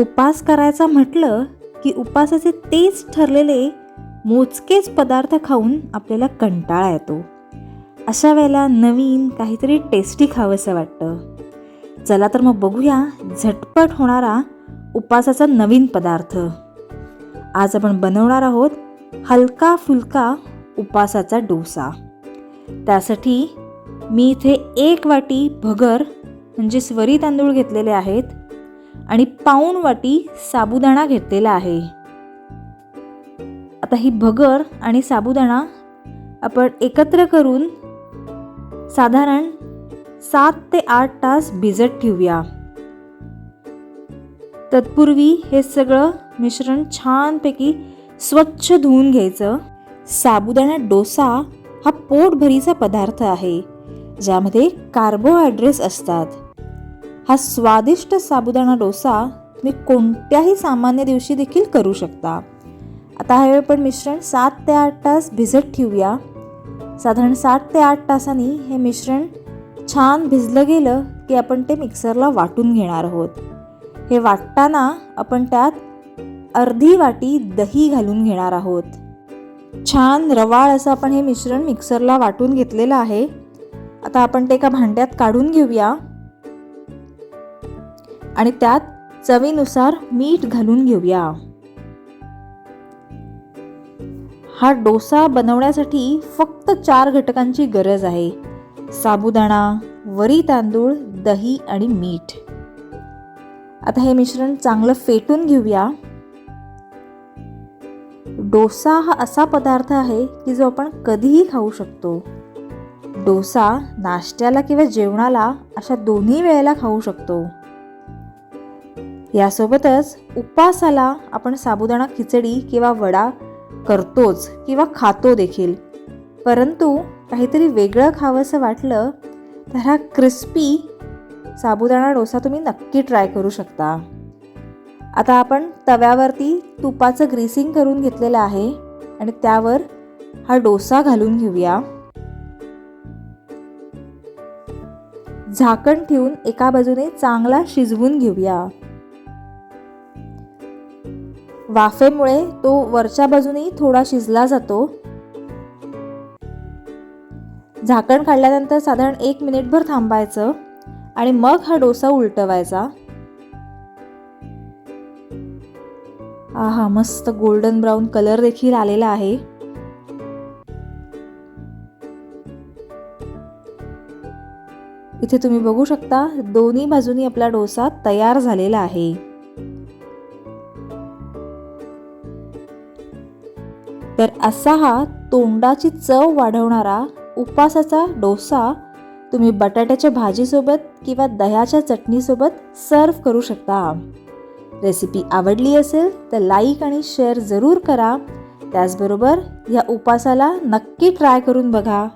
उपास करायचा म्हटलं की उपासाचे तेच ठरलेले मोजकेच पदार्थ खाऊन आपल्याला कंटाळा येतो. अशा वेळेला नवीन काहीतरी टेस्टी खावंसं वाटतं. चला तर मग बघूया झटपट होणारा उपासाचा नवीन पदार्थ. आज आपण बनवणार आहोत हलका फुलका उपासाचा डोसा. त्यासाठी मी इथे एक वाटी भगर म्हणजे स्वरी तांदूळ घेतलेले आहेत आणि पाऊण वाटी साबुदाणा घेतलेला आहे. आता ही भगर आणि साबुदाणा आपण एकत्र करून साधारण सात ते आठ तास भिजत ठेवूया. तत्पूर्वी हे सगळं मिश्रण छानपैकी स्वच्छ धुवून घ्यायचं. साबुदाणा डोसा हा पोटभरीचा पदार्थ आहे ज्यामध्ये कार्बोहायड्रेट्स असतात. हा स्वादिष्ट साबुदाणा डोसा तुम्ही कोणत्याही सामान्य दिवशी देखील करू शकता. आता हे पण मिश्रण सात ते आठ तास भिजत ठेवूया. साधारण सात ते आठ तासांनी हे मिश्रण छान भिजलं गेलं की आपण ते मिक्सरला वाटून घेणार आहोत. हे वाटताना आपण त्यात अर्धी वाटी दही घालून घेणार आहोत. छान रवाळ असं आपण हे मिश्रण मिक्सरला वाटून घेतलेलं आहे. आता आपण ते एका भांड्यात काढून घेऊया. आणि त्यात चवीनुसार मीठ घालून घेऊया. हा डोसा बनवण्यासाठी फक्त चार घटकांची गरज आहे. साबुदाणा वरी तांदूळ दही आणि मीठ. आता हे मिश्रण चांगलं फेटून घेऊया. डोसा हा असा पदार्थ आहे की जो आपण कधीही खाऊ शकतो. डोसा नाश्त्याला किंवा जेवणाला अशा दोन्ही वेळेला खाऊ शकतो. यासोबतच उपवासाला आपण साबुदाणा खिचडी किंवा वडा करतोच किंवा खातो देखील. परंतु काहीतरी वेगळं खावंसं वाटलं तर हा क्रिस्पी साबुदाणा डोसा तुम्ही नक्की ट्राय करू शकता. आता आपण तव्यावरती तुपाचं ग्रीसिंग करून घेतलेलं आहे आणि त्यावर हा डोसा घालून घेऊया. झाकण ठेवून एका बाजूने चांगला शिजवून घेऊया. वाफेमुळे तो वरच्या बाजूने थोडा शिजला जातो. झाकण काढल्यानंतर साधारण एक मिनिटभर थांबायचं आणि मग हा डोसा उलटवायचा. आहा मस्त गोल्डन ब्राऊन कलर देखील आलेला आहे. इथे तुम्ही बघू शकता दोन्ही बाजूनी आपला डोसा तयार झालेला आहे. तर असा हा तोंडाची चव वाढवणारा उपासाचा डोसा तुम्ही बटाट्याच्या भाजीसोबत किंवा दह्याच्या चटणीसोबत सर्व करू शकता. रेसिपी आवडली असेल तर लाईक आणि शेअर जरूर करा. त्याचबरोबर या उपासाला नक्की ट्राय करून बघा.